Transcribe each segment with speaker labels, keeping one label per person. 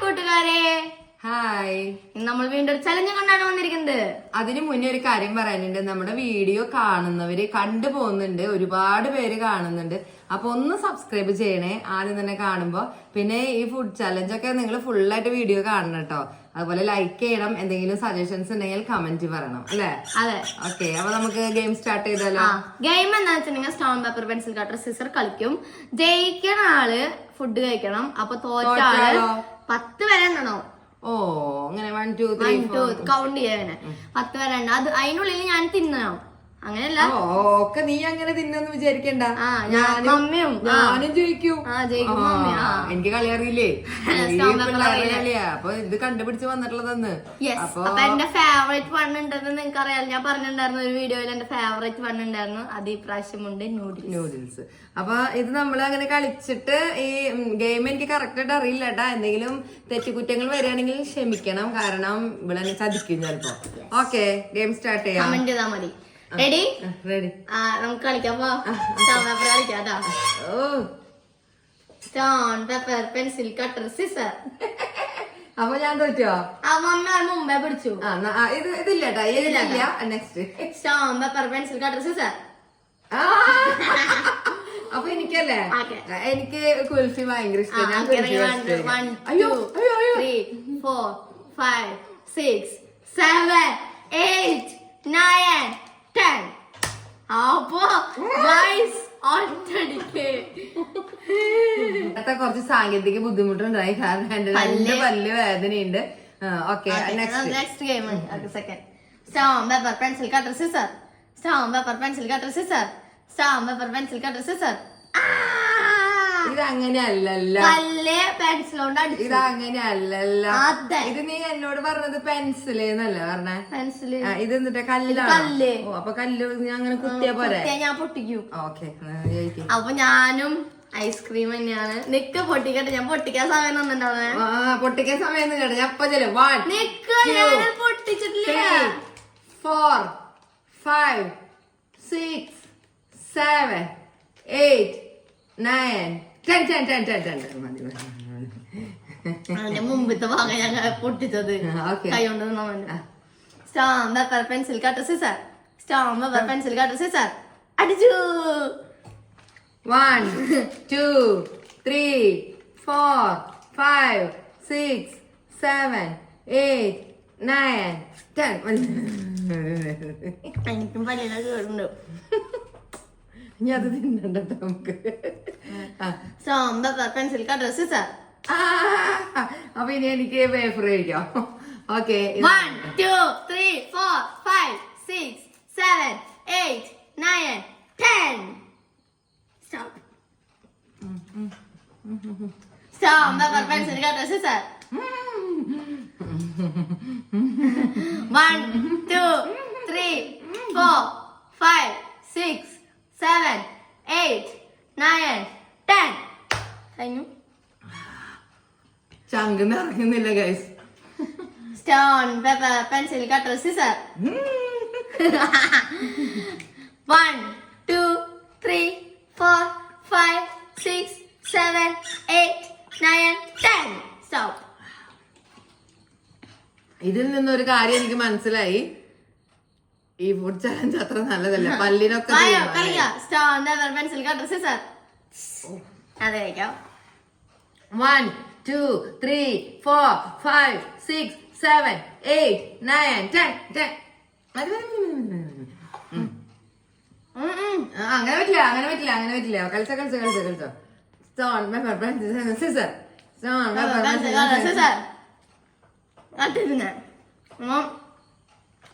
Speaker 1: കൂട്ടുകാരെ.
Speaker 2: ഹായ്.
Speaker 1: ഇന്ന് നമ്മൾ വീണ്ടും ഒരു ചലഞ്ച് കൊണ്ടാണ് വന്നിരിക്കുന്നത്.
Speaker 2: അതിനു മുന്നേ ഒരു കാര്യം പറയാനുണ്ട്. നമ്മുടെ വീഡിയോ കാണുന്നവര് കണ്ടു പോകുന്നുണ്ട്. ഒരുപാട് പേര് കാണുന്നുണ്ട്. അപ്പൊ ഒന്ന് സബ്സ്ക്രൈബ് ചെയ്യണേ ആദ്യം തന്നെ കാണുമ്പോ. പിന്നെ ഈ ഫുഡ് ചലഞ്ച് ഒക്കെ നിങ്ങൾ ഫുള്ളായിട്ട് വീഡിയോ കാണണം കേട്ടോ അതുപോലെ ലൈക്ക് ചെയ്യണം എന്തെങ്കിലും സജഷൻസ് ഉണ്ടെങ്കിൽ കമന്റ് പറയണം അല്ലേ?
Speaker 1: അതെ.
Speaker 2: ഓക്കെ അപ്പൊ നമുക്ക് ഗെയിം സ്റ്റാർട്ട് ചെയ്താലോ?
Speaker 1: ഗെയിം എന്താ വെച്ചിട്ടുണ്ടെങ്കിൽ stone paper pencil cutter scissor കളിക്കും. ജയിക്കണ ആൾ ഫുഡ് കഴിക്കണം. അപ്പൊ തോറ്റ ആൾ
Speaker 2: തോറ്റാളോ?
Speaker 1: പത്ത് വരെ എണ്ണണം.
Speaker 2: ഓ അങ്ങനെ വൺ ടു ത്രീ
Speaker 1: കൗണ്ട് ചെയ്യാനെ പത്ത് വരെ എണ്ണ അത് അതിനുള്ളിൽ ഞാൻ തിന്നണം. അങ്ങനെയല്ല.
Speaker 2: ഓക്കെ നീ അങ്ങനെ തിന്നൊന്നും വിചാരിക്കണ്ട.
Speaker 1: മമ്മിയും
Speaker 2: ഞാനും ജയിക്കൂ. എനിക്ക് കളി അറിയില്ലേ? അപ്പൊ ഇത് കണ്ടുപിടിച്ച് വന്നിട്ടുള്ളതെന്ന്. അപ്പൊ
Speaker 1: എന്റെ ഫേവറേറ്റ് വൺ ഉണ്ടെന്ന് നിങ്ങൾക്ക് അറിയാം ഞാൻ പറഞ്ഞിട്ടുണ്ടായിരുന്നു ഒരു വീഡിയോയിൽ എന്റെ ഫേവറേറ്റ് വൺ ഉണ്ടായിരുന്നു. അത് ഈ പ്രാവശ്യമുണ്ട് നൂഡിൽസ്
Speaker 2: നൂഡിൽസ് അപ്പൊ ഇത് നമ്മൾ അങ്ങനെ കളിച്ചിട്ട് ഈ ഗെയിം എനിക്ക് കറക്റ്റ് ആയിട്ട് അറിയില്ല കേട്ടാ എന്തെങ്കിലും തെറ്റുകുറ്റങ്ങൾ വരികയാണെങ്കിൽ ക്ഷമിക്കണം. കാരണം ഇവിടെ ചതിക്കും ചിലപ്പോ ഓക്കെ ഗെയിം സ്റ്റാർട്ട് ചെയ്യാം.
Speaker 1: മതി. റെഡി
Speaker 2: റെഡി
Speaker 1: ആ നമുക്ക് കളിക്കാം പോ. സ്റ്റോൺ പേപ്പർ കളിക്കാം കേട്ടോ. Stone paper pencil cutter scissor
Speaker 2: അപ്പൊ ഞാൻ തോറ്റോ
Speaker 1: ആ മമ്മി മുമ്പേ പിടിച്ചു.
Speaker 2: ഇത് ഇതില്ല. Next
Speaker 1: stone paper pencil cutter scissor.
Speaker 2: അപ്പൊ എനിക്കല്ലേ? എനിക്ക് കുൽഫി ഭയങ്കര ഇഷ്ടം. ഞാൻ കുൽഫി കഴിച്ചിട്ട്
Speaker 1: വൺ
Speaker 2: അയ്യോ അയ്യോ അയ്യോ.
Speaker 1: Three four five six seven eight nine ten അപ്പോ ഗൈസ് ഒറ്റടിക്ക്
Speaker 2: ഇന്നത്തെ കുറച്ച് സാങ്കേതിക ബുദ്ധിമുട്ടുണ്ടായി കാരണം എന്റെ രണ്ട് പല്ല്. വേദനയുണ്ട്. Okay next
Speaker 1: game second stone paper pencil cutter scissor stone paper pencil cutter scissor stone paper pencil cutter scissor
Speaker 2: ഇത് അല്ലല്ല
Speaker 1: കല്ല് അടിച്ചു.
Speaker 2: അല്ലല്ല
Speaker 1: അതെ.
Speaker 2: ഇത് നീ എന്നോട് പറഞ്ഞത് പെൻസിൽ എന്നല്ലേ പറഞ്ഞേ? പെൻസിൽ. ഇത് എന്നിട്ട്
Speaker 1: കല്ല്.
Speaker 2: ഓ അപ്പൊ കല്ല് അങ്ങനെ കുത്തിയാ പോരെ?
Speaker 1: ഞാൻ പൊട്ടിക്കും.
Speaker 2: ഓക്കെ.
Speaker 1: അപ്പൊ ഞാനും ഐസ്ക്രീം തന്നെയാണ്. നിക്ക് പൊട്ടിക്കട്ടെ. ഞാൻ പൊട്ടിക്കാൻ സമയം തന്നിട്ടുണ്ടാവേ
Speaker 2: പൊട്ടിക്കാൻ സമയം കേട്ടോ ഞാൻ അപ്പൊ ചെല്ലും. വൺ
Speaker 1: നിക്ക് ഞാൻ പൊട്ടിച്ചിട്ടില്ല.
Speaker 2: Four five six seven eight nine
Speaker 1: അതിന്റെ മുമ്പത്തെ ഭാഗം ഞാൻ പൊട്ടിച്ചത്.
Speaker 2: ഓക്കെ.
Speaker 1: കൈ കൊണ്ട് stone paper pencil cutter scissor stone paper pencil cutter scissor അടിച്ചു.
Speaker 2: One two three four five six seven eight nine ten
Speaker 1: എനിക്കും പല്ലിനെ കേടുണ്ട്.
Speaker 2: ഇനി അത് തിന്നണ്ട നമുക്ക്.
Speaker 1: പെൻസിൽ ഡ്രസ്
Speaker 2: സാർ അപ്പൊ ഇനി എനിക്ക് വേഫർ കഴിക്കാം. Okay
Speaker 1: one two three four five six seven eight nine ten so Samba pencil dress sir one, two, three, four, five, six, seven eight nine ten. കഴിഞ്ഞു.
Speaker 2: ചങ്ക് ഇറങ്ങുന്നില്ല guys
Speaker 1: stone paper pencil cutter scissor one two three four five six seven eight nine ten stop
Speaker 2: ഇതിൽ നിന്നൊരു കാര്യം എനിക്ക് മനസ്സിലായി. ഈ food challenge അത്ര നല്ലതല്ല. പല്ലിനൊക്കെ അങ്ങനെ പറ്റില്ല അങ്ങനെ പറ്റില്ല അങ്ങനെ പറ്റില്ല. കളിച്ച കളിച്ച കളിച്ച കളിച്ചോ. Stone pencil scissor stone
Speaker 1: scissor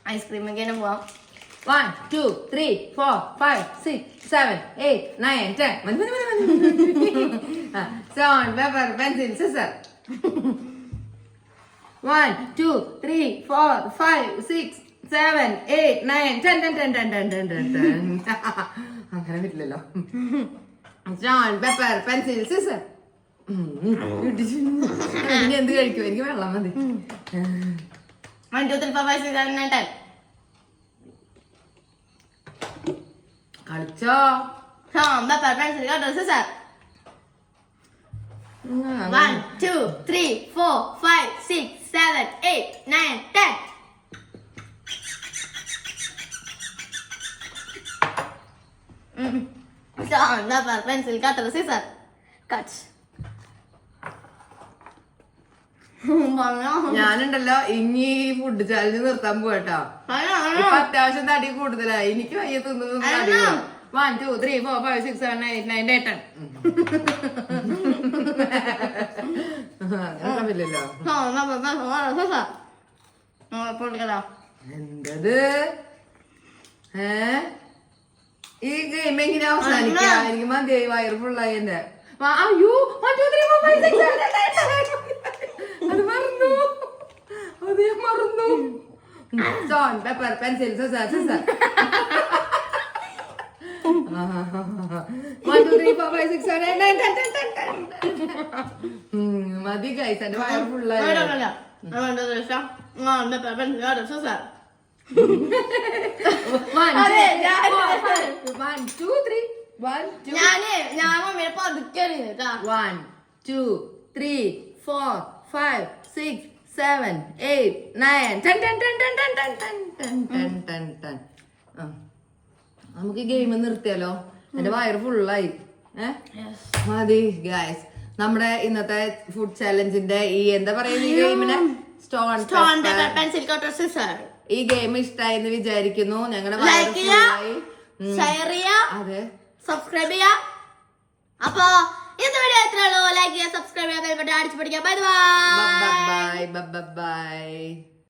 Speaker 1: ice cream ഒക്കെ പോവാം.
Speaker 2: One two three four five six seven eight nine ten മതി മതി മതി മതി paper pencil scissor one two three four five six seven eight nine ten ten ten ten ten ten ten ten അങ്ങനെ വരില്ലല്ലോ stone paper pencil scissor ഇനി എന്ത് കഴിക്കും? എനിക്ക് വെള്ളം മതി.
Speaker 1: One, two, three, four, five, six, seven, nine, ten.
Speaker 2: കളിച്ചോ.
Speaker 1: ആ എന്താ perfect dress sir one two three four five six seven eight nine ten എന്താ പെർഫെക്റ്റ് ഡ്രസ് സാർ കട്ട്
Speaker 2: ഞാനുണ്ടല്ലോ ഇനി ഫുഡ് ചാലഞ്ച് നിർത്താൻ
Speaker 1: പോയിട്ടാ
Speaker 2: അത്യാവശ്യം തടി കൂടുതലായി. എനിക്ക് വയ്യ one two three four five six seven eight nine
Speaker 1: ഏട്ടൻ
Speaker 2: എന്തത് ഏ? ഈ ഗെയിം എങ്ങനെ അവസാനിക്കാ? എനിക്ക് മതിയായി വയറ് ഫുള്ളായി എന്റെ. അയ്യോ one two three four five six seven eight nine Stone, pepper, pencil, scissors, scissors. One, two, three, four, five, six, seven, eight, nine, ten, ten, ten, ten. മതി ഗൈസ് എന്റെ വയർ ഫുള്ളായി
Speaker 1: ഞാൻ ഞാൻ മമ്മിയെ
Speaker 2: പതുക്കെ one two three four five six ten. ആ. നമുക്ക് ഗെയിം നിർത്തിയാലോ? എന്റെ വയറ് ഫുള്ളായി മതി ഗായ്സ് നമ്മുടെ ഇന്നത്തെ ഫുഡ് ചാലഞ്ചിന്റെ ഈ എന്താ പറയുക ഈ ഗെയിമിനെ സ്റ്റോൺ
Speaker 1: പെൻസിൽ കട്ടർ സിസർ
Speaker 2: ഈ ഗെയിം ഇഷ്ടമായി എന്ന് വിചാരിക്കുന്നു ഞങ്ങളുടെ
Speaker 1: ലൈക്ക്
Speaker 2: ചെയ്യുക
Speaker 1: ഷെയർ
Speaker 2: അതെ.
Speaker 1: സബ്സ്ക്രൈബ് ചെയ്യാ. അപ്പൊ ഇന്ന് വീഡിയോ എത്ര ലൈക്ക് ചെയ്യുക സബ്സ്ക്രൈബ് ചെയ്യുക അടിച്ചു പഠിക്കാം ബൈ
Speaker 2: ബൈ ബൈ ബൈ